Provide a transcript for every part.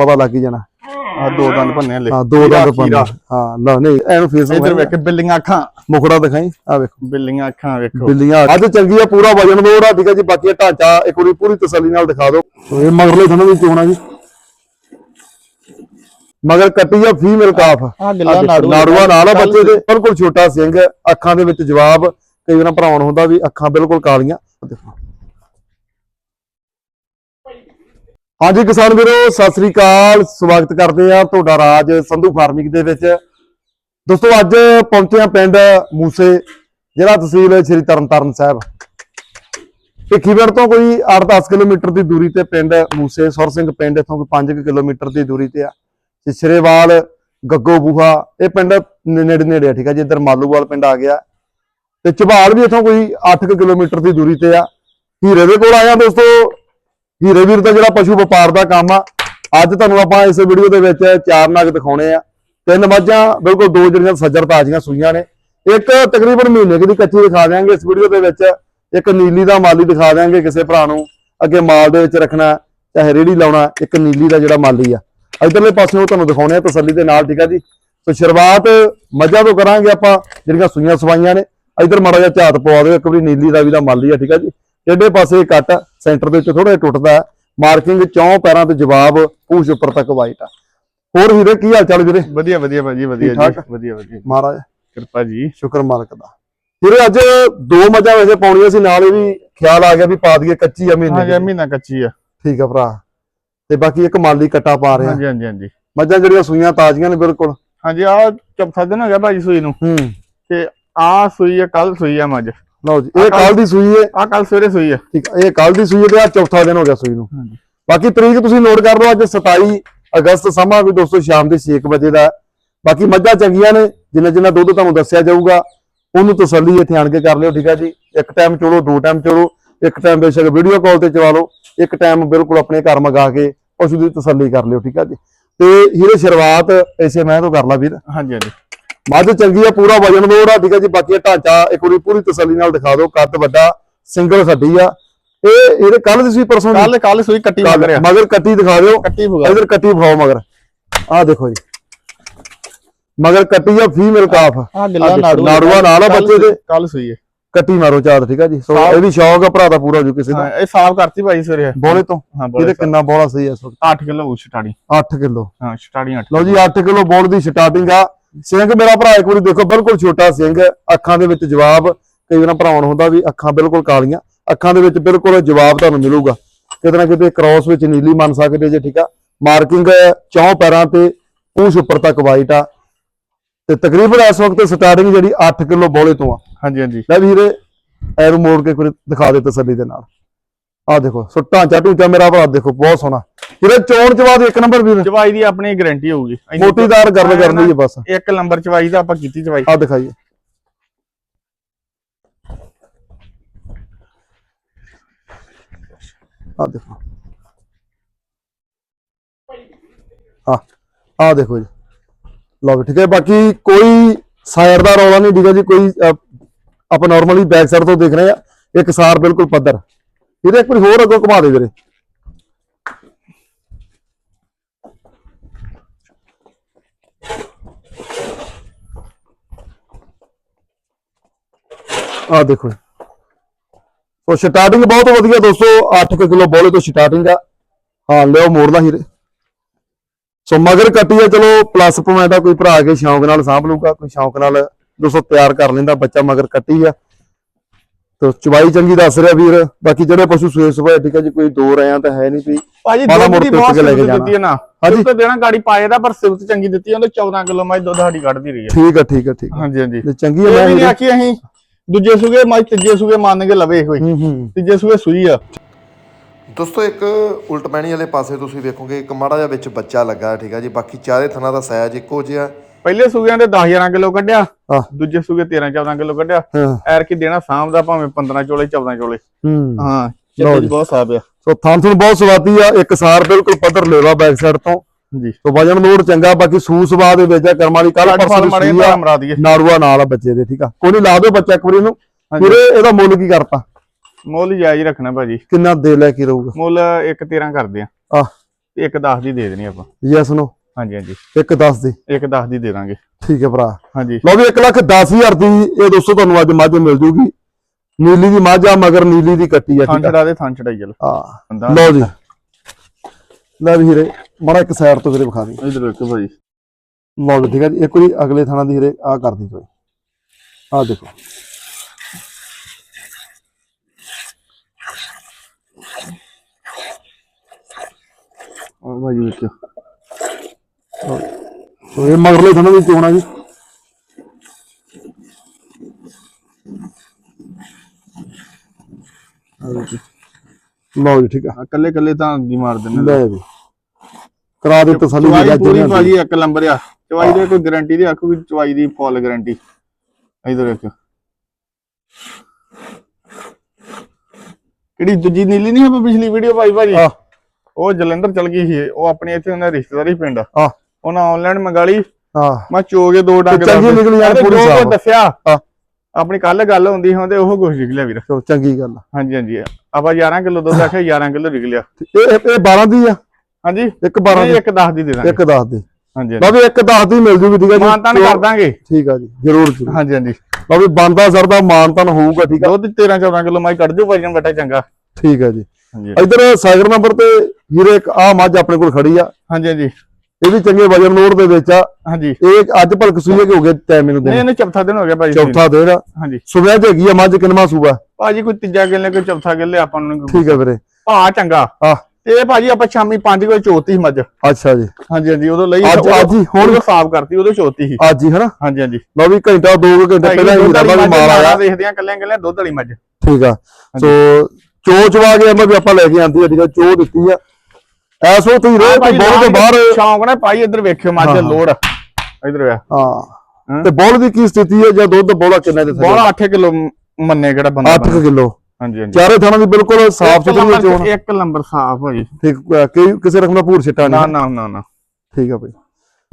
ਪਤਾ ਲੱਗ ਹੀ ਜਾਣਾ। ਆ ਦੋ ਦੰਦ ਭੰਨੇ ਹਲੇ। ਹਾਂ ਦੋ ਦੰਦ ਪੰਨ ਹਾਂ ਨਾ ਨਹੀਂ ਐਨੂੰ ਫੇਸ ਇਧਰ ਵੇਖ ਬਿੱਲੀਆਂ ਅੱਖਾਂ। ਮੁਖੜਾ ਦਿਖਾਈ। ਆ ਵੇਖੋ। ਬਿੱਲੀਆਂ ਅੱਖਾਂ ਵੇਖੋ। ਬਿੱਲੀਆਂ ਅੱਜ ਚੰਗੀ ਆ ਪੂਰਾ ਵਜਨ ਲੋੜ ਆ। ਠੀਕ ਹੈ ਜੀ ਬਾਕੀ ਢਾਂਚਾ ਇੱਕ ਵਾਰੀ ਪੂਰੀ ਤਸੱਲੀ ਨਾਲ ਦਿਖਾ ਦਿਓ। ਇਹ ਮਗਰਲੇ ਥਣੋਂ ਵੀ ਚੋਣਾ ਜੀ? ਮਗਰ ਕੱਟੀ ਆ ਫੀਮੇਲ ਕਾਫ ਆ ਗਿੱਲਾ ਨਾੜੂ ਨਾੜੂਆ। ਨਾਲ ਆ ਬੱਚੇ ਦੇ। ਬਿਲਕੁਲ ਛੋਟਾ ਸਿੰਘ ਅੱਖਾਂ ਦੇ ਵਿੱਚ ਜਵਾਬ। ਕਈ ਵਾਰ ਭਰਾਉਣ ਹੁੰਦਾ ਵੀ ਅੱਖਾਂ ਬਿਲਕੁਲ ਕਾਲੀਆਂ। ਦੇਖੋ। ਹਾਂਜੀ ਕਿਸਾਨ ਵੀਰੋ, ਸਤਿ ਸ੍ਰੀ ਅਕਾਲ। ਸਵਾਗਤ ਕਰਦੇ ਆ ਤੁਹਾਡਾ ਰਾਜ ਸੰਧੂ ਫਾਰਮਿੰਗ ਦੇ ਵਿੱਚ। ਦੋਸਤੋ, ਅੱਜ ਪਹੁੰਚੇ ਆ ਪਿੰਡ ਮੂਸੇ ਜਿਹੜਾ ਤਹਿਸੀਲ ਸ੍ਰੀ ਤਰਨਤਾਰਨ ਸਾਹਿਬ। ਭਿੱਖੀਵਿੰਡ ਤੋਂ ਕੋਈ 8-10 ਕਿਲੋਮੀਟਰ ਦੀ ਦੂਰੀ ਤੇ ਪਿੰਡ ਮੂਸੇ, ਸੁਰ ਸਿੰਘ ਪਿੰਡ ਇਥੋਂ ਕੋਈ 5 ਕਿਲੋਮੀਟਰ ਦੀ ਦੂਰੀ ਤੇ ਆ। ਸਿਸਰੇਵਾਲ ਗੱਗੋ ਬੂਹਾ, ਇਹ ਪਿੰਡ ਨੇੜੇ ਨੇੜੇ ਆ, ਠੀਕ ਆ ਜੀ। ਇੱਧਰ ਮਾਲੂਵਾਲ ਪਿੰਡ ਆ ਗਿਆ। ਤੇ ਝਬਾਲ ਵੀ ਇਥੋਂ ਕੋਈ 8 ਕਿਲੋਮੀਟਰ ਦੀ ਦੂਰੀ ਤੇ ਆ। ਹੀਰੇ ਦੇ ਕੋਲ ਆਇਆ ਦੋਸਤੋ। ਹੀਰੇ ਵੀਰ ਦਾ ਜਿਹੜਾ ਪਸ਼ੂ ਵਪਾਰ ਦਾ ਕੰਮ ਆ, ਅੱਜ ਤੁਹਾਨੂੰ ਆਪਾਂ ਇਸ ਵੀਡੀਓ ਦੇ ਵਿੱਚ ਚਾਰ ਨਗ ਦਿਖਾਉਣੇ ਆ। ਤਿੰਨ ਮੱਝਾਂ, ਬਿਲਕੁਲ ਦੋ ਜਿਹੜੀਆਂ ਸੱਜਰ ਤਾਜ਼ੀਆਂ ਸੂਈਆਂ ਨੇ। ਇੱਕ ਤਕਰੀਬਨ ਮਹੀਨੇ ਕੁ ਦੀ ਕੱਚੀ ਦਿਖਾ ਦਿਆਂਗੇ ਇਸ ਵੀਡੀਓ ਦੇ ਵਿੱਚ। ਇੱਕ ਨੀਲੀ ਦਾ ਮਾਲੀ ਦਿਖਾ ਦਿਆਂਗੇ ਕਿਸੇ ਭਰਾ ਨੂੰ। ਅੱਗੇ ਮਾਲ ਦੇ ਵਿੱਚ ਰੱਖਣਾ, ਚਾਹੇ ਰੇੜੀ ਲਾਉਣਾ, ਇੱਕ ਨੀਲੀ ਦਾ ਜਿਹੜਾ ਮਾਲੀ ਆ। ਇਧਰਲੇ ਉਹ ਤੁਹਾਨੂੰ ਦਿਖਾਉਣੇ ਆ ਤਸੱਲੀ ਦੇ ਨਾਲ, ਠੀਕ ਆ ਜੀ? ਸੋ ਸ਼ੁਰੂਆਤ ਮੱਝਾਂ ਤੋਂ ਕਰਾਂਗੇ ਆਪਾਂ, ਜਿਹੜੀਆਂ ਸੂਈਆਂ ਸਵਾਈਆਂ ਨੇ। ਇਧਰ ਮਾੜਾ ਜਿਹਾ ਝਾਤ ਪਵਾ ਦਿਓ, ਇੱਕ ਵਾਰੀ ਨੀਲੀ ਦਾ ਵੀ ਦਾ ਮਾਲੀ ਆ, ਠੀਕ ਆ ਜੀ? ਟੇਢੇ ਪਾਸੇ ਕੱਟ ਸੈਂਟਰ ਦੇ ਵਿੱਚ ਥੋੜਾ ਜਿਹਾ ਟੁੱਟਦਾ ਹੈ ਮਾਰਕਿੰਗ ਚੌਂ ਪੈਰਾਂ ਤੇ ਜਵਾਬ ਪੂਛ ਉੱਪਰ ਤੱਕ ਵਾਈਟ ਆ। ਹੋਰ ਵੀਰੇ ਕੀ ਹਾਲ ਚਾਲ ਵੀਰੇ? ਵਧੀਆ ਵਧੀਆ ਭਾਜੀ ਵਧੀਆ ਜੀ? ਵਧੀਆ ਵਧੀਆ। ਮਹਾਰਾਜ ਕਿਰਪਾ ਜੀ। ਸ਼ੁਕਰ ਮਾਲਕ ਦਾ। ਵੀਰੇ ਅੱਜ ਦੋ ਮੱਝਾਂ ਵੈਸੇ ਪਾਉਣੀਆਂ ਸੀ ਨਾਲ ਇਹ ਵੀ ਖਿਆਲ ਆ ਗਿਆ ਵੀ ਪਾ ਦਈਏ ਕੱਚੀ ਆ ਹਾਂ ਮਹੀਨੇ ਜੀ ਦੀ। ਮਹੀਨਾ ਕੱਚੀ ਆ। ਠੀਕ ਆ ਭਰਾ। ਤੇ ਬਾਕੀ ਇੱਕ ਮਾਲੀ ਕੱਟਾ ਪਾ ਰਿਹਾ। ਹਾਂਜੀ ਹਾਂਜੀ ਹਾਂਜੀ। ਮੱਝਾਂ ਜਿਹੜੀਆਂ ਸੂਈਆਂ ਤਾਜ਼ੀਆਂ ਨੇ ਬਿਲਕੁਲ। ਹਾਂਜੀ ਆ ਚੌਥਾ ਦਿਨ ਹੋ ਗਿਆ ਭਾਜੀ ਸੂਈ ਨੂੰ। ਹੂੰ। ਤੇ ਆ ਸੂਈ ਆ ਕੱਲ ਸੂਈ ਆ ਮੱਝ। ਲਓ ਜੀ ਇਹ ਕੱਲ ਦੀ ਸੂਈ ਹੈ ਆ ਕੱਲ ਸਵੇਰੇ ਸੂਈ ਆ ਠੀਕ ਆ, ਇਹ ਕੱਲ ਦੀ ਸੂਈ ਹੈ ਤੇ ਆ ਚੌਥਾ ਦਿਨ ਹੋ ਗਿਆ ਸੂਈ ਨੂੰ। ਬਾਕੀ ਤਰੀਕ ਤੁਸੀਂ ਨੋਟ ਕਰ ਲਓ ਅੱਜ 27 ਅਗਸਤ ਸਮਾਂ ਵੀ ਦੋਸਤੋ ਸ਼ਾਮ ਦੇ 6 ਵਜੇ ਦਾ। ਹੈ। ਬਾਕੀ ਮੱਝਾਂ ਚੰਗੀਆਂ ਨੇ ਜਿੰਨਾ ਜਿੰਨਾ ਦੁੱਧ ਤੁਹਾਨੂੰ ਦੱਸਿਆ ਜਾਊਗਾ ਉਹਨੂੰ ਤਸੱਲੀ ਇੱਥੇ ਆਣ ਕੇ ਕਰ ਲਿਓ ਠੀਕ ਹੈ ਜੀ। ਇੱਕ ਟਾਈਮ ਚੋਲੋ ਦੋ ਟਾਈਮ ਚੋਲੋ ਇੱਕ ਟਾਈਮ ਬੇਸ਼ੱਕ ਵੀਡੀਓ ਕਾਲ ਤੇ ਚਵਾ ਲਓ ਇੱਕ ਟਾਈਮ ਬਿਲਕੁਲ ਆਪਣੇ ਘਰ ਮੰਗਾ ਕੇ ਪਸ਼ੂ ਦੀ ਤਸੱਲੀ ਕਰ ਲਿਓ ਠੀਕ ਹੈ ਜੀ। ਤੇ ਹੀਰੇ ਸ਼ੁਰੂਆਤ ਐਸੇ ਮੈਂ ਤੋਂ ਕਰ ਲਾ ਵੀਰ। ਹਾਂਜੀ ਹਾਂਜੀ। ਮੱਝ ਚੰਗੀ ਆ ਪੂਰਾ ਵਜਨ ਲੋੜ ਆ ਠੀਕ ਹੈ ਜੀ ਬਾਕੀ ਢਾਂਚਾ ਇੱਕ ਵਾਰੀ ਪੂਰੀ ਤਸੱਲੀ ਨਾਲ ਦਿਖਾ ਦਿਓ ਕੱਦ ਵੱਡਾ ਸਿੰਗਲ ਹੱਡੀ ਆ। ਇਹ ਇਹਦੇ ਕੱਲ ਦੀ ਪਰਸੋਂ ਕੱਲ ਕੱਲ ਸੂਈ ਕੱਟੀ ਲੱਗ ਰਿਹਾ ਮਗਰ ਕੱਟੀ ਦਿਖਾ ਦਿਓ। ਕੱਟੀ ਹੋਗਾ ਇਧਰ ਕੱਟੀ ਵਿਖਾਓ ਮਗਰ। ਆਹ ਦੇਖੋ ਜੀ। ਮਗਰ ਕੱਟੀ ਆ ਫੀਮੇਲ ਕਾਫ ਆ ਗਿੱਲਾ ਨਾੜੂਆ ਨਾਲ ਆ ਬੱਚੇ ਦੇ। ਕੱਲ ਸੂਈ ਹੈ ਕੱਟੀ ਮਾਰੋ ਚਾਤ ਠੀਕ ਆ ਜੀ। ਸੋ ਇਹ ਵੀ ਸ਼ੌਕ ਆ ਭਰਾ ਦਾ ਪੂਰਾ ਜੋ ਕਿਸੇ ਦਾ। ਇਹ ਸਾਫ਼ ਕਰਤੀ ਭਾਜੀ ਸਵੇਰੇ। ਬੋਲੇ ਤੋਂ? ਇਹਦੇ ਕਿੰਨਾ ਬੋਲਾ ਸਹੀ ਆ ਇਸ ਵਕਤ? 8 ਕਿਲੋ ਸਟਾੜੀ 8 ਕਿਲੋ। ਹਾਂ ਸਟਾੜੀ 8 ਲਓ ਜੀ 8 ਕਿਲੋ ਬੋਲ ਦੀ ਸਟਾਰਟਿੰਗ ਆ। ਸਿੰਘ ਮੇਰਾ ਭਰਾ ਇੱਕ ਵਾਰੀ ਦੇਖੋ ਬਿਲਕੁਲ ਛੋਟਾ ਸਿੰਘ ਅੱਖਾਂ ਦੇ ਵਿੱਚ ਜਵਾਬ ਕਈ ਵਾਰ ਭਰਾਉਣ ਹੁੰਦਾ ਵੀ ਅੱਖਾਂ ਬਿਲਕੁਲ ਕਾਲੀਆਂ ਅੱਖਾਂ ਦੇ ਵਿੱਚ ਬਿਲਕੁਲ ਜਵਾਬ ਤੁਹਾਨੂੰ ਮਿਲੂਗਾ। ਕਿਤੇ ਨਾ ਕਿਤੇ ਕ੍ਰਾਸ ਵਿੱਚ ਨੀਲੀ ਮੰਨ ਸਕਦੇ ਜੇ ਠੀਕ ਆ? ਮਾਰਕਿੰਗ ਚੌਂ ਪੈਰਾਂ ਤੇ ਪੂਛ ਉੱਪਰ ਤੱਕ ਵਾਈਟ ਆ। ਤੇ ਤਕਰੀਬਨ ਇਸ ਵਕਤ ਸਟਾਰਟਿੰਗ ਜਿਹੜੀ 8 ਕਿਲੋ ਬੋਲੇ ਤੋਂ ਆ। ਹਾਂਜੀ ਹਾਂਜੀ। ਲੈ ਵੀਰੇ ਐਰੂ ਮੋੜ ਕੇ ਕੋਈ ਦਿਖਾ ਦੇ ਤਸੱਲੀ ਦੇ ਨਾਲ। ਆ ਦੇਖੋ ਸੋ ਢਾਂਚਾ ਢੂੰਚਾ ਮੇਰਾ ਭਰਾ ਦੇਖੋ ਬਹੁਤ ਸੋਹਣਾ। ਵੀਰੇ ਚੋਣ ਚਵਾਦ ਇੱਕ ਨੰਬਰ ਵੀਰ। ਚਵਾਈ ਦੀ ਆਪਣੀ ਗਾਰੰਟੀ ਹੋਊਗੀ। ਮੋਟੀਦਾਰ ਗੱਲ ਕਰਨੀ ਹੈ ਬਸ। ਇੱਕ ਨੰਬਰ ਚਵਾਈ ਦਾ ਆਪਾਂ ਕੀਤੀ ਚਵਾਈ। ਆ ਦਿਖਾਈਏ ਆ ਦੇਖੋ। ਆ ਆ ਦੇਖੋ ਜੀ। ਲਓ ਵੀ ਠੀਕ ਹੈ। ਬਾਕੀ ਕੋਈ ਸਾਇਰ ਦਾ ਰੌਲਾ ਨਹੀਂ ਠੀਕ ਹੈ ਜੀ। ਕੋਈ ਆਪਾਂ ਨਾਰਮਲੀ ਬੈਕ ਸਾਈਡ ਤੋਂ ਦੇਖ ਰਹੇ ਆ ਇੱਕ ਸਾਰ ਬਿਲਕੁਲ ਪੱਧਰ। ਇਹਦੇ ਇੱਕ ਵਾਰੀ ਹੋਰ ਅੱਗੋਂ ਘੁਮਾ ਦੇ ਵੀਰੇ। ਆ ਦੇਖੋ ਸੋ ਸਟਾਰਟਿੰਗ ਬਹੁਤ ਵਧੀਆ ਦੋਸਤੋ 8 ਕਿਲੋ ਬੋਲੇ ਤੋਂ ਸਟਾਰਟਿੰਗ ਆ। ਹਾਂ ਲਿਓ ਮੋੜਦਾ ਹੀਰੇ। ਸੋ ਮਗਰ ਕੱਟੀ ਆ, ਚਲੋ ਪਲੱਸ ਪੁਆਇੰਟ ਆ, ਕੋਈ ਭਰਾ ਕੇ ਸ਼ੌਂਕ ਨਾਲ ਸਾਂਭ ਲੂਗਾ ਕੋਈ ਸ਼ੌਂਕ ਨਾਲ ਦੋਸਤੋ ਤਿਆਰ ਕਰ ਲੈਂਦਾ, ਬੱਚਾ ਮਗਰ ਕੱਟੀ ਆ। ਤੇ ਚਵਾਈ ਚੰਗੀ ਦੱਸ ਰਿਹਾ ਵੀਰ। ਬਾਕੀ ਜਿਹੜੇ ਪਸ਼ੂ ਸੂਏ ਸੁਭਾਏ ਠੀਕ ਆ ਜੀ ਕੋਈ ਦੋ ਰਿਆਂ ਤਾਂ ਹੈ ਨਹੀਂ ਵੀ। ਭਾਜੀ ਦੁੱਧ ਮੋੜ ਦੀ ਬਹੁਤ ਕੇ ਲੈ ਕੇ ਸਿਫਤ ਜਾਣਾ। ਦਿੱਤੀ ਹੈ ਨਾ। ਹਾਂਜੀ। ਦੁੱਧ ਦੇਣਾ ਗਾੜੀ ਪਾਏ ਦਾ ਪਰ ਸਿਫਤ ਚੰਗੀ ਦਿੱਤੀ ਹੈ ਉਹਨੇ 14 ਕਿਲੋ ਮੱਝ ਦੁੱਧ ਸਾਡੀ ਕੱਢਦੀ ਰਹੀ ਹੈ। ਠੀਕ ਆ ਠੀਕ ਆ ਠੀਕ ਹਾਂਜੀ ਹਾਂਜੀ। ਤੇ ਚੰਗੀ ਆ ਇਹ ਮੈਂ ਨਹੀਂ ਹੀਰੇ। ਆਖੀ ਅਸੀਂ ਦੂਜੇ ਸੂਗੇ ਮੱਝ ਤੀਜੇ ਸੂਗੇ ਮੰਨ ਕੇ ਲਵੇ ਹੋਈ ਹੂੰ। ਹੂੰ ਤੀਜੇ ਸੂਗੇ ਸੂਈ ਆ। ਦੋਸਤੋ ਇੱਕ ਉਲਟ ਪੈਣੀ ਵਾਲੇ ਪਾਸੇ ਤੁਸੀਂ ਵੇਖੋਗੇ ਇੱਕ ਮਾੜਾ ਜਿਹਾ ਵਿੱਚ ਬੱਚਾ ਲੱਗਾ ਹੈ, ਠੀਕ ਹੈ ਜੀ। ਬਾਕੀ ਚਾਰੇ ਥਣਾ ਦਾ ਸਾਇਜ਼ ਇੱਕੋ ਜਿਹਾ। ਪਹਿਲੇ ਸੂਗਿਆਂ ਦੇ 10 11 ਕਿਲੋ ਕੱਢਿਆ ਆਹ। ਦੂਜੇ ਸੂਗੇ 13 14 ਕਿਲੋ ਕੱਢਿਆ। ਹਾਂ। ਐਰ ਕੀ ਦੇਣਾ ਸਾਂਭ ਦਾ ਭਾਵੇਂ 15 ਚੋਲੇ 14 ਚੋਲੇ। ਹੂੰ। ਹਾਂ ਲਓ ਚੱਲ ਜੀ। ਬਹੁਤ ਆ। ਸੋ ਸਵਾਦੀ ਆ ਇੱਕ ਸਾਰ ਬਿਲਕੁਲ ਪੱਧਰ ਲੈਵਾ ਬੈਕ ਸਾਈਡ ਤੋਂ। ਜੀ। ਸੋ ਵਜਨ ਲੋਡ ਚੰਗਾ ਬਾਕੀ ਸੂ ਦੇ ਵਿੱਚ ਆ ਕਰਮਾਂ ਦੀ ਕੱਲ ਪਰਸੋਂ ਦੀ ਮੜੇ ਸੂਈ ਆ। ਦਈਏ। ਨਾੜੂਆ ਨਾਲ ਆ ਬੱਚੇ ਦੇ ਠੀਕ ਆ। ਕੋਈ ਨਹੀਂ ਲਾ ਦਿਓ ਬੱਚਾ ਇੱਕ ਵਾਰੀ ਇਹਨੂੰ। ਹਾਂਜੀ। ਇਹਦਾ ਮੁੱਲ ਕੀ ਕਰਤਾ? ਮੁੱਲ ਜਾਇਜ਼ ਹੀ ਰੱਖਣਾ ਭਾਜੀ। ਕਿੰਨਾ ਦੇ ਲੈ ਕੇ ਰਹੂਗਾ? ਮੁੱਲ 1 13 ਕਰਦੇ ਆ। ਆਹ। ਤੇ ਇੱਕ 10 ਦੀ ਦੇ ਦੇਣੀ ਆਪਾਂ। ਯੈਸ ਨੋ ਹਾਂਜੀ ਹਾਂਜੀ। ਇੱਕ 10 ਦੀ। ਇੱਕ 10 ਦੀ ਦੇ ਦਾਂਗੇ। ਠੀਕ ਹੈ ਭਰਾ। ਹਾਂਜੀ। ਲਓ ਵੀ 1 ਲੱਖ 10000 ਦੀ ਇਹ ਦੋਸਤੋ ਤੁਹਾਨੂੰ ਅੱਜ ਮੱਝ ਮਿਲ ਜੂਗੀ। ਨੀਲੀ ਦੀ ਮੱਝ ਆ ਮਗਰ ਨੀਲੀ ਦੀ ਕੱਟੀ ਆ ਥਾਂ ਠੀਕ ਆ? ਛੜਾ ਦੇ ਥਾਂ ਛੜਾਈ ਚਲ। ਹਾਂ। ਲਓ ਜੀ। ਲੈ ਵੀ ਹੀਰੇ ਬੜਾ ਇੱਕ ਸਾਈਡ ਤੋਂ ਵੀਰੇ ਵਿਖਾ ਦੇ। ਇਧਰ ਵੇਖੋ ਭਾਜੀ ਲਓ ਠੀਕ ਹੈ ਜੀ। ਇੱਕ ਵਾਰੀ ਅਗਲੇ ਥਾਣਾ ਦੀ ਹੀਰੇ ਆ ਕਰ ਦੀ ਕੋਈ ਆ ਦੇਖੋ। ਆ ਭਾਜੀ ਵੇਖੋ ਸੋ ਇਹ ਮਗਰਲੇ ਥਾਣੇ ਦੀ ਚੋਣ ਆ ਜੀ? ਲਓ ਜੀ। ਠੀਕ ਆ। ਕੱਲੇ ਕੱਲੇ ਤਾਂ ਦੀ ਮਾਰ ਦਿੰਦੇ ਲੈ ਵੀ ਕਰਾ ਦੇ ਤਸੱਲੀ ਦੀ ਜੱਜ ਪੂਰੀ ਭਾਜੀ ਇੱਕ ਨੰਬਰ ਆ। ਚਵਾਈ ਦੇ ਕੋਈ ਗਾਰੰਟੀ ਦੀ ਆਖੂ ਵੀ ਚਵਾਈ ਦੀ ਫੁੱਲ ਗਾਰੰਟੀ ਇਧਰ ਵੇਖੋ ਕਿਹੜੀ ਦੂਜੀ ਨੀਲੀ ਨਹੀਂ ਆਪਾਂ ਪਿਛਲੀ ਵੀਡੀਓ ਪਾਈ ਭਾਜੀ? ਉਹ ਜਲੰਧਰ ਚਲ ਗਈ ਸੀ। ਉਹ ਆਪਣੇ ਇੱਥੇ ਉਹਨਾਂ ਰਿਸ਼ਤੇਦਾਰੀ ਪਿੰਡ ਆ। ਉਹਨਾਂ ਆਨਲਾਈਨ ਮੰਗਾ ਲਈ। ਆ ਮੈਂ ਚੋਗੇ ਦੋ ਡੰਗ ਚੰਗੀ ਨਿਕਲੀ ਯਾਰ, ਪੂਰੀ ਜੋ। ਕੁਝ ਦੱਸਿਆ ਆਪਣੀ ਕੱਲ ਗੱਲ ਹੁੰਦੀ ਹੁੰਦੇ ਉਹ ਕੁਝ ਨਿਕਲਿਆ ਵੀਰ। ਚਲੋ ਚੰਗੀ ਗੱਲ। ਹਾਂਜੀ ਹਾਂਜੀ। ਆਪਾਂ 11 ਕਿਲੋ ਦੁੱਧ ਆਖਿਆ 11 ਕਿਲੋ ਨਿਕਲਿਆ। ਇਹ ਇਹ 12 ਦੀ ਆ। ਹਾਂਜੀ? ਇੱਕ 12 ਨਹੀਂ ਦੀ ਇੱਕ 10 ਦੀ ਦੇ ਦਾਂਗੇ ਇੱਕ 10 ਦੀ। ਹਾਂਜੀ ਵੀ ਇੱਕ 10 ਦੀ ਮਿਲ ਜੂਗੀ ਠੀਕ ਆ ਜੀ? ਮਾਨਤਾਨ ਕਰ ਦਾਂਗੇ। ਠੀਕ ਆ ਜੀ ਜਰੂਰ ਜਰੂਰ। ਹਾਂਜੀ ਹਾਂਜੀ। ਵੀ ਬੰਦਾ ਸਰ ਦਾ ਮਾਨਤਨ ਹੋਊਗਾ ਠੀਕ ਆ? ਦੁੱਧ 13 14 ਕਿਲੋ ਮੈਂ ਕੱਢ ਦਿਓ ਭਾਜਨ ਬਟਾ ਚੰਗਾ। ਠੀਕ ਆ ਜੀ। ਇਧਰ ਸਾਈਕਲ ਨੰਬਰ ਤੇ ਹੀਰੇ ਇੱਕ ਆ ਮੱਝ ਆਪਣੇ ਕੋਲ ਖੜੀ ਆ। ਹਾਂਜੀ ਹਾਂਜੀ। ਇਹ ਵੀ ਚੰਗੇ ਵਜਨ ਲੋਡ ਦੇ ਵਿੱਚ ਆ। ਹਾਂਜੀ। ਇਹ ਅੱਜ ਭਲਕ ਸੂਈਏ ਕਿ ਹੋ ਗਏ ਟਾਈਮ ਮੈਨੂੰ ਨਹੀਂ ਦੇ ਇਹਨੂੰ ਚੌਥਾ ਦਿਨ ਹੋ ਗਿਆ ਭਾਜੀ। ਚੌਥਾ ਦਿਨ। ਹਾਂਜੀ। ਸੁਬਹ ਚ ਹੈਗੀ ਆ ਮੱਝ ਕਿੰਨਵਾ ਸੂਆ? ਭਾਜੀ ਕੋਈ ਤੀਜਾ ਗਿੱਲੇ ਕੋਈ ਚੌਥਾ ਗਿੱਲੇ ਆਪਾਂ ਨੂੰ ਠੀਕ ਆ ਵੀਰੇ। ਭਾ ਚੰਗਾ। ਆ। ਤੇ ਭਾਜੀ ਆਪਾਂ ਸ਼ਾਮੀ 5 ਵਜੇ ਚੋਤੀ ਮੱਝ। ਅੱਛਾ ਜੀ। ਹਾਂਜੀ ਹਾਂਜੀ ਉਦੋਂ ਲਈ ਅੱਜ- ਅੱਜ ਹੀ ਹੁਣ- ਸਾਫ਼ ਕਰਤੀ ਉਦੋਂ ਚੋਤੀ ਸੀ। ਅੱਜ ਹੀ ਹਨਾ? ਹਾਂਜੀ ਹਾਂਜੀ। ਲਓ ਵੀ ਘੰਟਾ ਦੋ ਕੁ ਘੰਟੇ ਪਹਿਲਾਂ ਦੁੱਧ ਹੀਰਾ ਦਾ ਵਾਲੀ ਵੀ ਮਾਲ ਆਇਆ। ਦੇਖਦੇ ਆ ਕੱਲਿਆਂ ਕੱਲਿਆਂ ਦੁੱਧ ਵਾਲੀ ਮੱਝ। ਠੀਕ ਆ। ਸੋ ਚੋਚ ਵਾ ਕੇ ਮੈਂ ਵੀ ਆਪਾਂ ਲੈ ਕੇ ਆਂਦੀ ਆ ਚੋ ਦਿੱਤੀ ਆ। ਐਸ ਹੀ ਰੋਹ ਤੇ ਬੋਲ ਦੇ ਬਾਹਰ ਸ਼ੌਂਕ ਨਾਲ ਭਾਈ ਇੱਧਰ ਵੇਖਿਓ ਮੱਝ। ਲੋੜ ਇੱਧਰ ਵੇ ਹਾਂ। ਤੇ ਬੋਲ ਦੀ ਕੀ ਸਥਿਤੀ ਹੈ? ਜਾਂ ਦੁੱਧ ਬੋਲਾ ਕਿੰਨਾ ਦੇ ਬੋਲਾ 8 ਕਿਲੋ ਮੰਨੇ ਕਿਹੜਾ ਬੰਦਾ 8 ਕਿਲੋ। ਹਾਂਜੀ ਹਾਂਜੀ। ਚਾਰੇ ਥਾਣਾ ਦੀ ਬਿਲਕੁਲ ਸਾਫ਼ ਸੁਥਰੀ ਚੋਣ ਇੱਕ ਨੰਬਰ ਸਾਫ਼ ਭਾਜੀ ਠੀਕ ਕਈ ਕਿਸੇ ਰਕਮ ਦਾ ਭੂਰ ਛਿੱਟਾ ਨਾ ਨਹੀਂ। ਨਾ ਨਾ ਨਾ ਠੀਕ ਆ ਬਈ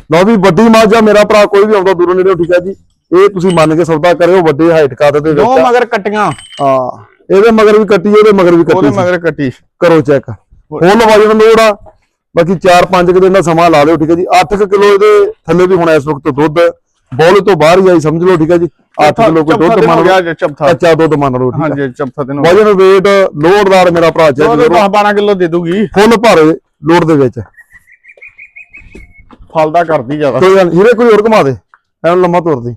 ਲਓ ਵੀ ਵੱਡੀ ਮਾਝ ਆ ਮੇਰਾ ਭਰਾ ਕੋਈ ਵੀ ਆਉਂਦਾ ਦੂਰੋਂ ਨੇੜੇ ਠੀਕ ਆ ਜੀ। ਇਹ ਤੁਸੀਂ ਮੰਨ ਕੇ ਸੌਦਾ ਕਰਿਓ ਵੱਡੇ ਹਾਈਟ ਕੱਦ ਦੇ ਦੋ ਵਿੱਚ। ਆ। ਮਗਰ ਕੱਟੀਆਂ। ਹਾਂ। ਇਹਦੇ ਮਗਰ ਵੀ ਕੱਟੀ ਇਹਦੇ ਮਗਰ ਵੀ ਉਹਦੇ ਕੱਟੀ ਸੀ। ਮਗਰ ਕੱਟੀ। ਕਰੋ ਚੈੱਕ। ਹੁਣ ਵਜਨ ਲੋੜ ਆ ਬਾਕੀ 4-5 ਦਿਨ ਦਾ ਸਮਾਂ ਲਾ ਲਿਓ ਠੀਕ ਹੈ ਜੀ। 8 ਕਿਲੋ ਇਹਦੇ ਥੱਲੇ ਵੀ ਹੁਣ ਇਸ ਵਕਤ ਦੁੱਧ ਬੋਲ ਤੋਂ ਬਾਹਰ ਹੀ ਆਈ ਸਮਝ ਲਓ ਠੀਕ ਹੈ ਜੀ। 8 ਕਿਲੋ ਕੋਈ ਦੁੱਧ ਮੰਨ ਲਓ। ਕੱਚਾ ਦੁੱਧ ਮੰਨ ਲਓ ਠੀਕ ਹੈ। ਹਾਂਜੀ ਚੌਥਾ ਦਿਨ ਵਜਨ weight ਲੋਡਦਾਰ ਮੇਰਾ ਭਰਾ ਕਰੋ 10 12 ਕਿਲੋ ਦੇ ਦੂਗੀ। ਫੁੱਲ ਭਾਰੇ ਲੋਡ ਦੇ ਵਿੱਚ। ਫਲਦਾ ਕਰਦੀ ਜ਼ਿਆਦਾ। ਕੋਈ ਗੱਲ ਹੀਰੇ ਕੋਈ ਹੋਰ ਘੁਮਾ ਦੇ। ਐਨ ਲੰਮਾ ਤੁਰਦੀ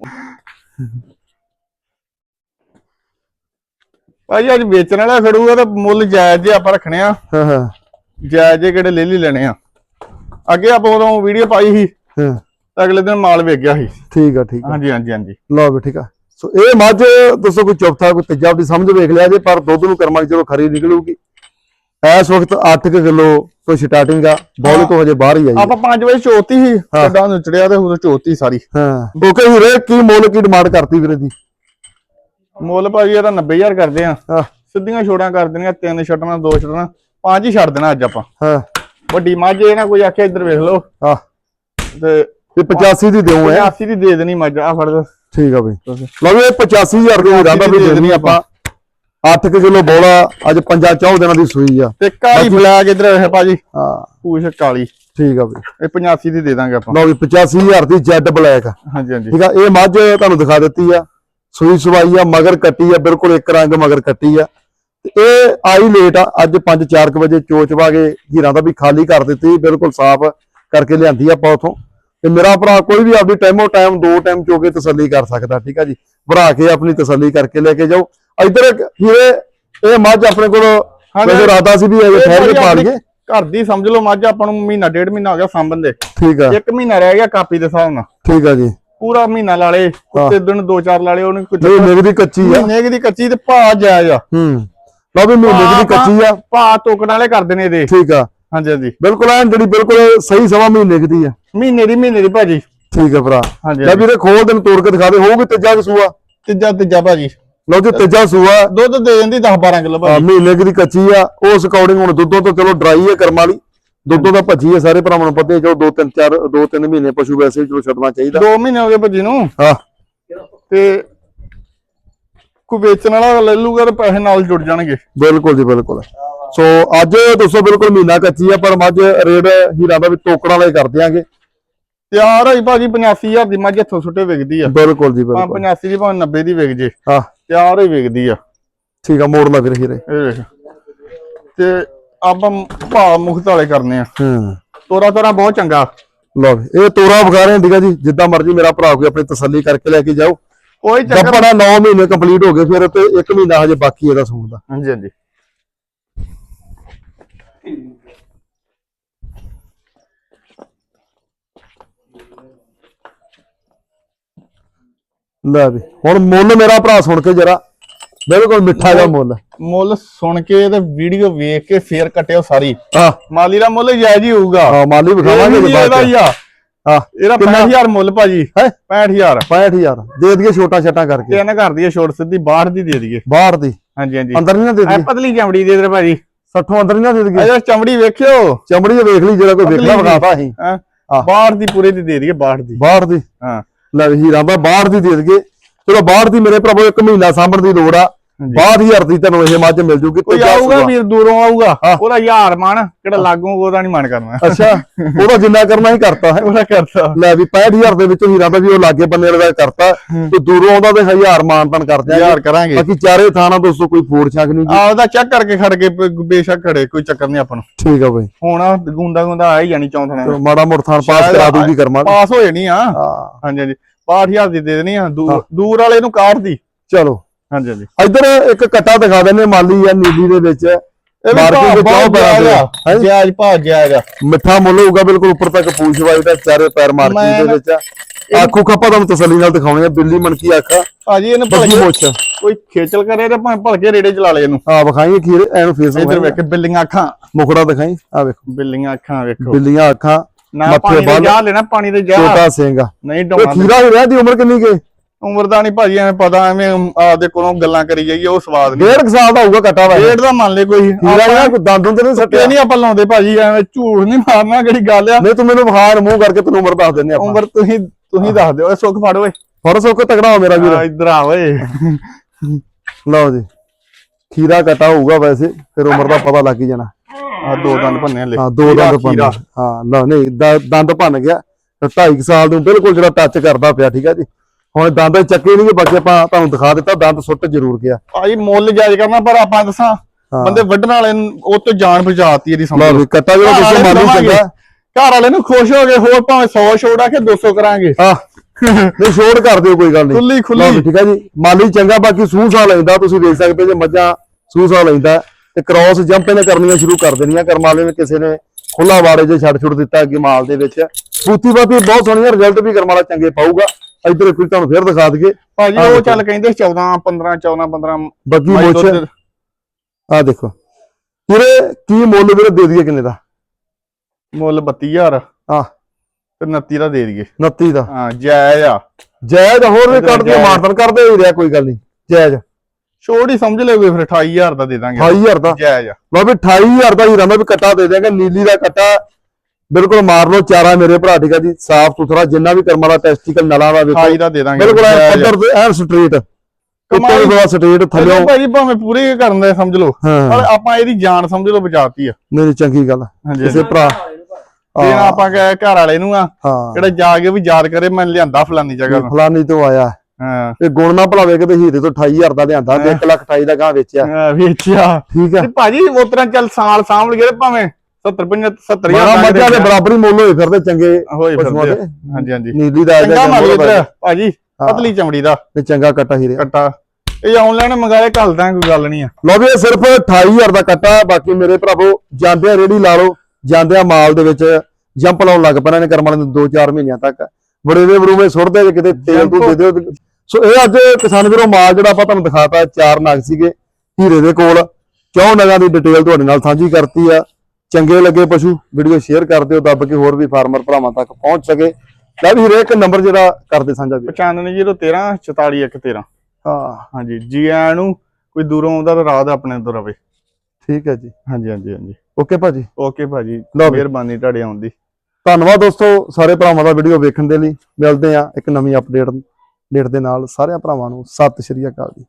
ਭਾਜੀ ਅੱਜ ਵੇਚਣ ਵਾਲਾ ਖੜੂਗਾ ਤਾਂ ਮੁੱਲ ਜਾਇਜ਼ ਜੇ ਆਪਾਂ ਰੱਖਣੇ ਆ। ਹਾਂ ਹਾਂ। ਜਾਇਜ਼ ਜੇ ਕਿਹੜੇ ਲੈ ਲਈ ਲੈਣੇ ਆ। ਅੱਗੇ ਆਪਾਂ ਉਦੋਂ ਵੀਡੀਓ ਪਾਈ ਸੀ ਹਾਂ। ਤਾਂ ਅਗਲੇ ਦਿਨ ਮਾਲ ਵੇਚ ਗਿਆ ਸੀ। ਠੀਕ ਆ ਠੀਕ ਆ। ਹਾਂਜੀ ਹਾਂਜੀ ਹਾਂਜੀ। ਲਓ ਵੀ ਠੀਕ ਆ। ਸੋ ਇਹ ਮੱਝ ਦੱਸੋ ਕੋਈ ਚੌਥਾ ਕੋਈ ਤੀਜਾ ਆਪਣੀ ਸਮਝ ਵੇਖ ਲਿਆ ਜੇ ਪਰ ਦੁੱਧ ਨੂੰ ਕਰਮਾਂ ਦੀ ਚਲੋ ਖਰੀ ਨਿਕਲੂਗੀ। ਇਸ ਵਕਤ 8 ਕਿਲੋ ਤੋਂ ਸਟਾਰਟਿੰਗ ਆ ਬੋਲ ਤੋਂ ਹਜੇ ਬਾਹਰ ਹੀ ਆਈ। ਆਪਾਂ 5 ਵਜੇ ਚੋਤੀ ਸੀ ਕੱਡਾ ਨੂੰ ਚੜਿਆ ਤੇ ਉਦੋਂ ਚੋਤੀ ਸਾਰੀ। ਹਾਂ। ਓਕੇ ਵੀਰੇ ਕੀ ਮੁੱਲ ਕੀ ਡਿਮਾਂਡ ਕਰਤੀ ਵੀਰੇ ਦੀ? ਮੁੱਲ ਭਾਜੀ ਇਹਦਾ 90000 ਕਰਦੇ ਆ। ਸਿੱਧੀਆਂ ਛੋੜਾਂ ਕਰ ਦੇਣੀਆਂ ਤਿੰਨ ਛੱਡਣਾ ਦੋ ਛੱਡਣਾ। ਪੰਜ ਹੀ ਛੱਡ ਦੇਣਾ ਅੱਜ ਆਪਾਂ। ਹਾਂ। ਵੱਡੀ ਮੱਝ ਇਹ ਨਾ ਕੋਈ ਆਖਿਆ ਇੱਧਰ ਵੇਖ ਲਓ। ਹਾਂ। ਤੇ ਇਹ 85 ਦੀ ਦਿਓ ਹੈ 85 ਦੀ ਦੇ ਦੇਣੀ ਮੱਝ ਆ ਫੜ ਦੋ ਠੀਕ ਆ ਬਈ। ਲਓ ਵੀ ਇਹ 85000 ਦੀ ਰਹਿੰਦਾ ਵੀ ਦੇ ਦੇਣੀ ਆਪਾਂ। 8 ਕਿਲੋ ਬੋਲਾ ਅੱਜ ਪੰਜਾਂ ਚੌ ਦਿਨਾਂ ਦੀ ਸੂਈ ਆ। ਤੇ ਕਾਲੀ ਬਲੈਕ ਇੱਧਰ ਵੇਖ ਭਾਜੀ। ਹਾਂ। ਪੂਛ ਕਾਲੀ। ਠੀਕ ਆ ਬਈ। ਇਹ 85 ਦੀ ਦੇ ਦਾਂਗੇ ਆਪਾਂ। ਲਓ ਵੀ 85000 ਦੀ ਜੈਡ ਬਲੈਕ ਹਾਂਜੀ ਹਾਂਜੀ। ਠੀਕ ਆ ਇਹ ਮੱਝ ਤੁਹਾਨੂੰ ਦਿਖਾ ਦਿੱਤੀ ਆ। ਸੂਈ ਸਵਾਈ ਆ ਮਗਰ ਕੱਟੀ ਆ ਬਿਲਕੁਲ ਇੱਕ ਰੰਗ ਮਗਰ ਕੱਟੀ ਆ। ਤੇ ਇਹ ਆਈ ਲੇਟ ਆ ਅੱਜ 5-4 ਵਜੇ ਚੋਚਵਾ ਕੇ ਹੀਰਾਂ ਦਾ ਵੀ ਖਾਲੀ ਕਰ ਦਿੱਤੀ ਬਿਲਕੁਲ ਸਾਫ਼ ਕਰਕੇ ਲਿਆਂਦੀ ਆਪਾਂ ਉਥੋਂ। ਤੇ ਮੇਰਾ ਭਰਾ ਕੋਈ ਵੀ ਆਪਣੀ ਟਾਈਮੋ ਟਾਈਮ ਦੋ ਟਾਈਮ ਚੋ ਕੇ ਤਸੱਲੀ ਕਰ ਸਕਦਾ ਠੀਕ ਆ ਜੀ? ਭਰਾ ਕੇ ਆਪਣੀ ਤਸੱਲੀ ਕਰਕੇ ਲੈ ਕੇ ਜਾਓ। ਇੱਧਰ ਹੀਰੇ ਇਹ ਮੱਝ ਆਪਣੇ ਕੋਲ। ਵੈਸੇ ਰਾਤਾ ਸੀ ਵੀ ਇਹ ਕੇ ਭਾਜੀ ਪਾ ਲਈਏ। ਘਰ ਦੀ ਸਮਝ ਲਓ ਮੱਝ ਆਪਾਂ ਨੂੰ ਮਹੀਨਾ ਡੇਢ ਮਹੀਨਾ ਹੋ ਗਿਆ ਸਾਂਭਣ ਦੇ। ਠੀਕ ਆ। ਇੱਕ ਮਹੀਨਾ ਰਹਿ ਗਿਆ ਕਾਪੀ ਦੇ ਹਿਸਾਬ ਨਾਲ। ਠੀਕ ਆ ਜੀ। ਪੂਰਾ ਮਹੀਨਾ ਲਾ ਲੇ ਕੁੱਤੇ ਦਿਨ ਦੋ ਚਾਰ ਲਾ ਲੇ ਉਹਨੇ ਨਹੀਂ ਨਿਗਦੀ ਕੱਚੀ ਆ। ਕੁ ਦੀ ਕੱਚੀ ਤੇ ਭਾ ਜਾਇਜ਼ ਆ। ਹੂੰ। ਲਓ ਵੀ ਮਹੀਨੇ ਦੀ ਕੱਚੀ ਆ। ਭਾ ਤੋਕਣ ਵਾਲੇ ਕਰਦੇ ਨੇ ਇਹਦੇ। ਠੀਕ ਆ। ਹਾਂਜੀ ਹਾਂਜੀ। ਬਿਲਕੁਲ ਐਨ ਜਿਹੜੀ ਬਿਲਕੁਲ ਸਹੀ ਸਮਾਂ ਮਹੀਨੇ ਦੀ ਆ। ਮਹੀਨੇ ਦੀ ਮਹੀਨੇ ਦੀ ਭਾਜੀ। ਠੀਕ ਹੈ ਭਰਾ। ਹਾਂਜੀ ਲੈ ਵੀਰੇ ਖੋਲ ਦਿਨ ਤੋੜ ਕੇ ਦਿਖਾ ਦੇ ਹੋਊਗੀ ਤੀਜਾ ਕੁ ਸੂਆ? ਤੀਜਾ ਤੀਜਾ ਭਾਜੀ। ਲਓ ਜੀ ਤੀਜਾ ਸੂਆ। ਦੁੱਧ ਦੇ ਜਾਂਦੀ 10 12 ਕਿਲੋ ਆ, ਭਾਜੀ। ਮਹੀਨੇ ਦੀ ਕੱਚੀ ਆ। ਉਸ ਅਕੋਰਡਿੰਗ ਹੁਣ ਦੁੱਧੋਂ ਤੋਂ ਚਲੋ ਡਰਾਈ ਹੈ ਕਰਮ ਵਾਲੀ। ਦੁੱਧੋਂ ਦਾ ਭੱਜੀ ਹੈ ਸਾਰੇ ਭਰਾਵਾਂ ਨੂੰ ਪਤਾ ਹੈ ਚਲੋ ਦੋ ਤਿੰਨ ਚਾਰ ਦੋ ਤਿੰਨ ਮਹੀਨੇ ਪਸ਼ੂ ਵੈਸੇ ਚਲੋ ਛੱਡਣਾ ਚਾਹੀਦਾ। 2 ਮਹੀਨੇ ਹੋ ਗਏ ਭਾਜੀ ਨੂੰ। ਹਾਂ। ਤੇ ਕੋਈ ਵੇਚਣ ਵਾਲਾ ਲੈ ਲੂਗਾ ਤੇ ਪੈਸੇ ਨਾਲ ਜੁੜ ਜਾਣਗੇ। ਬਿਲਕੁਲ ਜੀ ਬਿਲਕੁਲ। ਸੋ ਅੱਜ ਦੋਸਤੋ ਬਿਲਕੁਲ ਮਹੀਨਾ ਕੱਚੀ ਆ ਪਰ ਮੱਝ ਰੇਡ ਹੀਰਾ ਦਾ ਵੀ ਟੋਕੜਾ ਵਾਲੇ ਕਰ ਦਿਆਂਗੇ। ਤਿਆਰ ਹੋਈ ਭਾਜੀ 85000 ਦੀ ਮੱਝ ਇੱਥੋਂ ਸੁੱਟੇ ਵਿਕਦੀ ਆ। ਬਿਲਕੁਲ ਜੀ ਬਿਲਕੁਲ। 85 ਦੀ ਭਾਵੇਂ 90 ਦੀ ਵਿਕ ਜੇ। ਹਾਂ। ਤਿਆਰ ਹੋਈ ਵਿਕਦੀ ਆ। ਠੀਕ ਆ ਮੋੜ ਲਾ ਵੀਰ ਹੀਰੇ। ਤੇ ਆਪਾਂ ਭਾਅ ਮੁਖਤ ਵਾਲੇ ਕਰਨੇ ਆ। ਹੂੰ। ਤੋਰਾ ਤੋਰਾ ਬਹੁਤ ਚੰਗਾ। ਲਓ ਇਹ ਤੋਰਾ ਵਿਖਾ ਰਹੇ ਆ ਜੀ। ਜਿੱਦਾਂ ਮਰਜ਼ੀ ਮੇਰਾ ਭਰਾ ਕੋਈ ਆਪਣੀ ਤਸੱਲੀ ਕਰਕੇ ਲੈ ਕੇ ਜਾਓ ਕੋਈ ਚੱਕਰ ਗੱਪੜਾ 9 ਮਹੀਨੇ ਕੰਪਲੀਟ ਹੋ ਗਏ ਫਿਰ ਤੇ 1 ਮਹੀਨਾ ਹਜੇ ਬਾਕੀ ਇਹਦਾ ਸੂਣ ਦਾ। ਹਾਂਜੀ ਹਾਂਜੀ। ਲੈ ਵੀ ਹੁਣ ਮੁੱਲ ਮੇਰਾ ਭਰਾ ਸੁਣ ਕੇ ਜਰਾ ਬਿਲਕੁਲ ਮਿੱਠਾ ਜਿਹਾ ਮੁੱਲ। ਮੁੱਲ ਸੁਣ ਕੇ ਤੇ ਵੀਡੀਓ ਵੇਖ ਕੇ ਫੇਰ ਕੱਟਿਓ ਸਾਰੀ। ਆ ਮਾਲੀ ਦਾ ਮੁੱਲ ਜਾਇਜ਼ ਹੀ ਹੋਊਗਾ। ਹਾਂ ਮਾਲੀ ਵਿਖਾਵਾਂਗੇ ਬਾਅਦ ਚ ਹੀ। ਇਹਦਾ 65000 ਮੁੱਲ ਭਾਜੀ। ਹੈ? 65000 65000 ਦੇ ਦਈਏ ਛੋਟਾ ਛੱਟਾ ਕਰਕੇ। ਤੇ ਇਹਨਾਂ ਘਰ ਦੀ ਇਹ ਛੋਟ ਸਿੱਧੀ ਬਾਹਰ ਦੀ ਦੇ ਦਈਏ। ਬਾਹਰ ਦੀ। ਹਾਂਜੀ ਹਾਂਜੀ। ਅੰਦਰ ਨਹੀਂ ਨਾ ਦੇ ਦਈਏ। ਪਤਲੀ ਚਮੜੀ ਦੇ ਦੇ ਭਾਜੀ। 60 ਅੰਦਰ ਨਹੀਂ ਨਾ ਦੇ ਦਈਏ। ਅਜਾ ਚਮੜੀ ਵੇਖਿਓ। ਚਮੜੀ ਜੇ ਵੇਖ ਲਈ ਜਿਹੜਾ ਕੋਈ ਵੇਖਣਾ ਵਿਖਾਤਾ ਅਸੀਂ। ਹੈਂ? ਬਾਹਰ ਦੀ ਪੂਰੇ ਦੀ ਦੇ ਦਈਏ ਬਾਹਰ ਦੀ। ਬਾਹਰ ਦੀ। ਹਾਂ। ਲੈ ਹੀਰਾ ਬਾਹਰ ਦੀ ਦੇ ਦਈਏ। ਚਲੋ ਬਾਹਰ ਦੀ ਮੇਰੇ ਭਰਾਵੋ ਇੱਕ ਮਹੀਨਾ ਸਾਂਭਣ ਦੀ ਲੋੜ ਆ। 62000 ਦੀ ਤੁਹਾਨੂੰ ਇਹ ਮੱਝ ਮਿਲ ਜੂਗੀ ਕੋਈ ਆਊਗਾ। ਵੀਰ ਦੂਰੋਂ ਆਊਗਾ। ਉਹਦਾ ਯਾਰ ਮਨ ਕਿਹੜਾ ਲਾਗੂ ਉਹਦਾ ਨਹੀਂ ਮਨ ਕਰਨਾ। ਅੱਛਾ ਉਹਦਾ ਜਿੰਨਾ ਕਰਨਾ ਹੀ ਕਰਤਾ ਹੈ। ਉਹਦਾ ਕਰਦਾ ਲੈ ਵੀ 65000 ਦੇ ਵਿੱਚੋਂ ਹੀਰਾ ਦਾ ਵੀ ਉਹ ਲਾਗੇ ਬੰਨੇ ਵਾਲਾ ਕਰਤਾ। ਤੇ ਦੂਰੋਂ ਆਉਂਦਾ ਤੇ ਹਜ਼ਾਰ ਮਾਨਤਨ ਕਰ ਦਿਆਂਗੇ। ਯਾਰ ਕਰਾਂਗੇ। ਬਾਕੀ ਚਾਰੇ ਥਾਣਾ ਦੋਸਤੋ ਕੋਈ ਫੋੜ ਛੱਕ ਨਹੀਂ ਆ ਉਹਦਾ ਚੈੱਕ ਕਰਕੇ ਖੜ ਕੇ ਬੇਸ਼ੱਕ ਖੜੇ ਕੋਈ ਚੱਕਰ ਨਹੀਂ ਆਪਾਂ ਨੂੰ। ਠੀਕ ਆ ਬਈ। ਹੁਣ ਗੁੰਦਾ ਗੁੰਦਾ ਆ ਹੀ ਜਾਣੀ ਚੌਂਥਣੇ। ਮਾੜਾ ਮੋੜ ਥਾਣ ਪਾਸ ਕਰਾ ਦੂਗੀ ਕਰਮਾ। ਪਾਸ ਹੋ ਜਾਣੀ ਆ। ਹਾਂ। ਹਾਂਜੀ ਹਾਂਜੀ। 65000 ਦੀ ਦੇ ਦੇਣੀ ਆ। ਦੂਰ ਦੂਰ ਵਾਲੇ ਨੂੰ ਕਾਟ ਦੀ। ਚਲੋ। ਹਾਂਜੀ ਹਾਂਜੀ। ਇੱਧਰ ਇੱਕ ਕੱਟਾ ਦਿਖਾ ਦਿੰਦੇ ਮਾਲੀ ਆ ਨੀਲੀ ਦੇ ਵਿੱਚ। ਇਹ ਵੀ ਮਾਰਕੀਟ ਵਿੱਚ ਜਾਇਜ਼ ਆ, ਹੈਂ? ਜਾਇਜ਼ ਭਾਅ ਆ। ਮਿੱਠਾ ਮੁੱਲ ਹੋਊਗਾ ਬਿਲਕੁਲ ਉੱਪਰ ਤੱਕ ਪੂਛ ਵਾਈ ਦਾ ਚਾਰੇ ਪੈਰ ਮਾਰਕੀ ਮੈਂ ਦੇ ਵਿੱਚ ਆਖੂ ਖੱਪਾ ਤੁਹਾਨੂੰ ਤਸੱਲੀ ਨਾਲ ਦਿਖਾਉਣੀ ਆ ਬਿੱਲੀ ਮਣਕੀ ਅੱਖ ਭਾਜੀ ਇਹਨੂੰ ਭਲਕੇ ਮੁੱਛ। ਕੋਈ ਖੇਚਲ ਕਰੇ ਤੇ ਭਾਵੇਂ ਭਲਕੇ ਰੇੜੇ ਚਲਾ ਲੇ ਇਹਨੂੰ। ਆ ਵਿਖਾਈਏ ਖੀਰ ਐਨੂੰ ਫੇਸ ਇਧਰ ਵੇਖ ਬਿੱਲੀਆਂ ਅੱਖਾਂ। ਮੁਖੜਾ ਦਿਖਾਈ ਆ ਵੇਖੋ। ਬਿੱਲੀਆਂ ਅੱਖਾਂ ਵੇਖੋ। ਬਿੱਲੀਆਂ ਅੱਖਾਂ ਨਾ ਮੱਥੇ ਪਾਣੀ ਦੇ। ਜਾ ਲੈਣਾ ਪਾਣੀ ਦੇ ਜਾ ਛੋਟਾ ਸਿੰਘ ਨਹੀਂ ਡਾਉਣਾ ਖੀਰਾ ਹੀ ਰਹਿ ਦੀ ਉਮਰ ਕਿੰਨੀ ਕੇ ਉਮਰ ਦਾ ਨਹੀਂ ਭਾਜੀ ਐਵੇਂ ਪਤਾ ਐਵੇਂ ਆਪਦੇ ਕੋਲੋਂ ਗੱਲਾਂ ਕਰੀ ਜਾਈਏ ਉਹ ਸਵਾਦ ਨਹੀਂ। ਡੇਢ ਕੁ ਸਾਲ ਦਾ ਹੋਊਗਾ ਕੱਟਾ ਵਾ ਇਹ। ਰੇਟ ਦਾ ਮੰਨ ਲੈ ਕੋਈ। ਖੀਰਾ ਜਿਹੜਾ ਕੋਈ ਦੰਦ ਦੁੰਦ ਨਹੀਂ ਸੱਟਿਆ? ਇਹ ਨਹੀਂ ਆਪਾਂ ਲਾਉਂਦੇ ਭਾਜੀ ਐਵੇਂ ਝੂਠ ਨਹੀਂ ਮਾਰਨਾ ਕਿਹੜੀ ਗੱਲ ਆ? ਨਹੀਂ ਤੂੰ ਮੈਨੂੰ ਵਿਖਾਣ ਮੂੰਹ ਕਰਕੇ ਤੈਨੂੰ ਉਮਰ ਦੱਸ ਦਿੰਨੇ ਆਪਾਂ। ਉਮਰ ਤੁਸੀਂ ਤੁਸੀਂ ਦੱਸ ਦਿਓ ਇਹ ਸੁੱਖ ਫੜ ਓਏ। ਫੜ ਸੋਕੇ ਤਕੜਾ ਹੋ ਮੇਰਾ ਵੀਰ। ਆ ਇੱਧਰ ਆ ਓਏ। ਲਓ ਜੀ ਖੀਰਾ ਕੱਟਾ ਹੋਊਗਾ ਵੈਸੇ ਫਿਰ ਉਮਰ ਦਾ ਪਤਾ ਲੱਗ ਹੀ ਜਾਣਾ। ਆ ਦੋ ਦੰਦ ਭੰਨੇ ਲੈ। ਹਾਂ ਦੋ ਦੰਦ ਭੰਨ। ਹਾਂ ਲਓ ਨਹੀਂ ਦ- ਦੰਦ ਭੰਨ ਗਿਆ। ਤੇ ਢਾਈ ਕੁ ਸਾਲ ਨੂੰ ਬਿਲਕੁਲ ਜਿਹੜਾ ਟੱਚ ਕਰਦਾ ਪਿਆ ਠੀਕ ਆ ਜੀ? ਹੁਣ ਦੰਦ ਚੱਕੇ ਨਹੀਂ ਬਾਕੀ ਆਪਾਂ ਤੁਹਾਨੂੰ ਦਿਖਾ ਦਿੱਤਾ ਦੰਦ ਸੁੱਟ ਜ਼ਰੂਰ ਗਿਆ। ਭਾਜੀ ਮੁੱਲ ਜਾਇਜ਼ ਕਰਨਾ ਪਰ ਆਪਾਂ ਦੱਸਾਂ ਹਾਂ। ਬੰਦੇ ਵੱਢਣ ਵਾਲੇ ਉਹ ਤੋਂ ਜਾਨ ਬਚਾਤੀ ਇਹਦੀ ਸਮਝ ਲਓ ਕੱਟਾ ਜਿਹੜਾ ਵਾਲੇ ਮੰਨ। ਚੰਗਾ। ਘਰ ਵਾਲੇ ਨੂੰ ਖੁਸ਼ ਹੋ ਗਏ ਹੋਰ ਭਾਵੇਂ 100 ਛੋੜਾ ਕੇ 200 ਕਰਾਂਗੇ। ਹਾਂ। ਨਹੀਂ ਛੋੜ ਕਰ ਦਿਓ ਕੋਈ ਗੱਲ ਨਹੀਂ। ਖੁੱਲੀ ਖੁੱਲੀ। ਠੀਕ ਆ ਜੀ। ਮਾਲੀ ਚੰਗਾ ਬਾਕੀ ਸੂਸਾ ਲੈਂਦਾ ਤੁਸੀਂ ਦੇਖ ਸਕਦੇ ਜੇ ਮੱਝਾਂ ਸੂਸਾ ਲੈਂਦਾ। ਤੇ ਕ੍ਰਾਸ ਜੰਪ ਇਹਨੇ ਕਰਨੀਆਂ ਸ਼ੁਰੂ ਕਰ ਦੇਣੀਆਂ। ਕਰਮਾਲੇ ਨੇ ਕਿਸੇ ਨੇ ਖੁੱਲਾ ਵਾੜੇ 'ਚ ਛੱਡ ਛੁੱਟ ਦਿੱਤਾ ਅੱਗੇ ਮਾਲ ਦੇ ਵਿੱਚ। ਬੂਤੀ ਬਾਤੀ ਬਹੁਤ ਸੋਹਣੀਆਂ ਰਿਜ਼ਲਟ ਵੀ ਕਰਮਾਲਾ ਚੰਗੇ ਪਾਊਗਾ। ਇੱਧਰ ਕੋਈ ਤੁਹਾਨੂੰ ਫੇਰ ਦਿਖਾ ਦਈਏ। ਭਾਜੀ ਉਹ। ਚੱਲ ਕਹਿੰਦੇ 14 15 14 15 ਬੱਗੀ ਮੁੱਛ ਆ ਦੇਖੋ। ਵੀਰੇ ਕੀ ਮੁੱਲ ਵੀਰੇ ਦੇ ਦਈਏ ਕਿੰਨੇ ਦਾ? ਮੁੱਲ 32000 ਆ ਤੇ 29 ਦਾ ਦੇ ਦਈਏ। 29 ਦਾ। ਹਾਂ ਜਾਇਜ਼ ਆ। ਜਾਇਜ਼ ਹੋਰ ਵੀ ਕੱਢ ਕੇ। ਮਾਰਤਨ ਕਰਦੇ ਹੀ ਰਿਹਾ ਕੋਈ ਗੱਲ ਨਹੀਂ। ਜਾਇਜ਼ ਛੋੜ ਹੀ ਸਮਝ ਲਿਓ ਕੋਈ ਫਿਰ 28000 ਦਾ ਦੇ ਦਾਂਗੇ। 28000 ਦਾ? ਜਾਇਜ਼ ਆ। ਵੀ 28000 ਦਾ ਹੀਰਾ ਮੈਂ ਵੀ ਕੱਟਾ ਦੇ ਦਿਆਂਗਾ ਨੀਲੀ ਦਾ ਕੱਟਾ ਬਿਲਕੁਲ ਮਾਰ ਲਓ ਚਾਰਾ ਮੇਰੇ ਭਰਾ ਠੀਕ ਆ ਜੀ ਸਾਫ਼ ਸੁਥਰਾ ਜਿੰਨਾ ਵੀ ਕਰਮਾਂ ਦਾ ਟੈਸਟੀਕਲ ਨਲਾਂ ਦਾ ਵੇਖੋ। 28 ਦਾ ਦੇ ਦਾਂਗੇ। ਬਿਲਕੁਲ ਤੇ ਐਨ ਸਟ੍ਰੇਟ ਕਿਤੇ ਬੜਾ ਸਟ੍ਰੇਟ ਥੱਲੇ ਭਾਜੀ ਭਾਵੇਂ ਪੂਰੀ ਕਰਨ ਦੇ ਸਮਝ ਲਓ। ਪਰ ਆਪਾਂ ਇਹਦੀ ਜਾਨ ਸਮਝ ਲਓ ਬਚਾਤੀ ਆ। ਮੇਰੀ ਚੰਗੀ ਗੱਲ। ਕਿਸੇ ਭਰਾ ਤੇ ਆਪਾਂ ਕਹੇ ਘਰ ਵਾਲੇ ਨੂੰ ਆ ਜਿਹੜਾ ਜਾ ਕੇ ਵੀ ਯਾਦ ਕਰੇ ਮੈਂ ਲਿਆਂਦਾ ਫਲਾਨੀ ਜਗ੍ਹਾ ਤੋਂ। ਫਲਾਨੀ ਤੋਂ ਆਇਆ। ਹਾਂ। ਇਹ ਗੁਣ ਨਾ ਭਲਾਵੇ ਕਿਤੇ ਹੀਰੇ ਤੋਂ 28000 ਦਾ ਲਿਆਂਦਾ ਤੇ 1 ਲੱਖ 28 ਦਾ ਗਾਂ ਵੇਚਿਆ। ਵੇਚਿਆ। ਠੀਕ ਆ। ਤੇ ਭਾਜੀ ਉਸ ਤਰ੍ਹਾਂ ਚੱਲ ਸਾਲ ਸਾਂਭ ਤੇ ਭਾਵੇਂ 70 75 70000 ਮਾਰਾ ਮੱਝਾਂ ਦੇ ਬਰਾਬਰੀ ਮੁੱਲ ਹੋਏ ਫਿਰਦੇ ਚੰਗੇ ਹੋਏ ਫਿਰਦੇ। ਹਾਂਜੀ ਹਾਂਜੀ। ਨੀਲੀ ਦਾ ਚੰਗਾ ਮਾਰੀ ਇੱਧਰ ਭਾਜੀ ਹਾਂ। ਪਤਲੀ ਚਮੜੀ ਦਾ। ਤੇ ਚੰਗਾ ਕੱਟਾ ਹੀਰੇ। ਕੱਟਾ। ਇਹ ਆਨਲਾਈਨ ਮੰਗਾਏ ਘੱਲਦਾ ਕੋਈ ਗੱਲ ਨਹੀਂ ਆ। ਲਓ ਵੀ ਇਹ ਸਿਰਫ 28000 ਦਾ ਕੱਟਾ ਹੈ। ਬਾਕੀ ਮੇਰੇ ਭਰਾਵੋ ਜਾਂਦੇ ਆ ਰੇੜੀ ਲਾ ਲਓ ਜਾਂਦੇ ਆ ਮਾਲ ਦੇ ਵਿੱਚ ਜੰਪ ਲਾਉਣ ਲੱਗ ਪੈਣਾ ਨੇ ਕਰਮ ਵਾਲੇ ਨੂੰ 2-4 ਮਹੀਨਿਆਂ ਤੱਕ। ਬੜੇ ਦੇ ਬਰੂਵੇਂ ਸੁੱਟਦੇ ਜੇ ਕਿਤੇ ਤੇਲ ਤੋਂ ਦੇ ਦਿਓ। ਤੇ- ਸੋ ਇਹ ਅੱਜ ਕਿਸਾਨ ਵੀਰੋ ਮਾਲ ਜਿਹੜਾ ਆਪਾਂ ਤੁਹਾਨੂੰ ਦਿਖਾਤਾ ਚਾਰ ਨਗ ਸੀਗੇ ਹੀਰੇ ਦੇ ਕੋਲ। ਚੌਂ ਨਗਾਂ ਦੀ ਡਿਟੇਲ ਤੁਹਾਡੇ ਨਾਲ ਸਾਂਝੀ ਕਰਤੀ ਆ। ਚੰਗੇ ਲੱਗੇ ਪਸ਼ੂ ਵੀਡੀਓ ਸ਼ੇਅਰ ਕਰ ਦਿਓ ਦੱਬ ਕੇ ਹੋਰ ਵੀ ਫਾਰਮਰ ਭਰਾਵਾਂ ਤੱਕ ਪਹੁੰਚ ਸਕੇ। ਲੈ ਵੀ ਹਰੇਕ ਨੰਬਰ ਜਿਹੜਾ ਕਰਦੇ ਸਾਂਝਾ ਵੀਰ 95013 44113 ਹਾਂ। ਹਾਂਜੀ ਜੀ ਆਇਆਂ ਨੂੰ ਕੋਈ ਦੂਰੋਂ ਆਉਂਦਾ ਤਾਂ ਰਾਤ ਆਪਣੇ ਤੋਂ ਰਵੇ। ਠੀਕ ਹੈ ਜੀ। ਹਾਂਜੀ ਹਾਂਜੀ ਹਾਂਜੀ। ਓਕੇ ਭਾਜੀ। ਓਕੇ ਭਾਜੀ ਵੀ। ਮਿਹਰਬਾਨੀ ਤੁਹਾਡੇ ਆਉਣ ਦੀ। ਧੰਨਵਾਦ ਦੋਸਤੋ ਸਾਰੇ ਭਰਾਵਾਂ ਦਾ ਵੀਡੀਓ ਵੇਖਣ ਦੇ ਲਈ। ਮਿਲਦੇ ਆ ਇੱਕ ਨਵੀਂ ਅਪਡੇਟ ਡੇਟ ਦੇ ਨਾਲ। ਸਾਰਿਆਂ ਭਰਾਵਾਂ ਨੂੰ ਸਤਿ ਸ਼੍ਰੀ ਅਕਾਲ ਜੀ।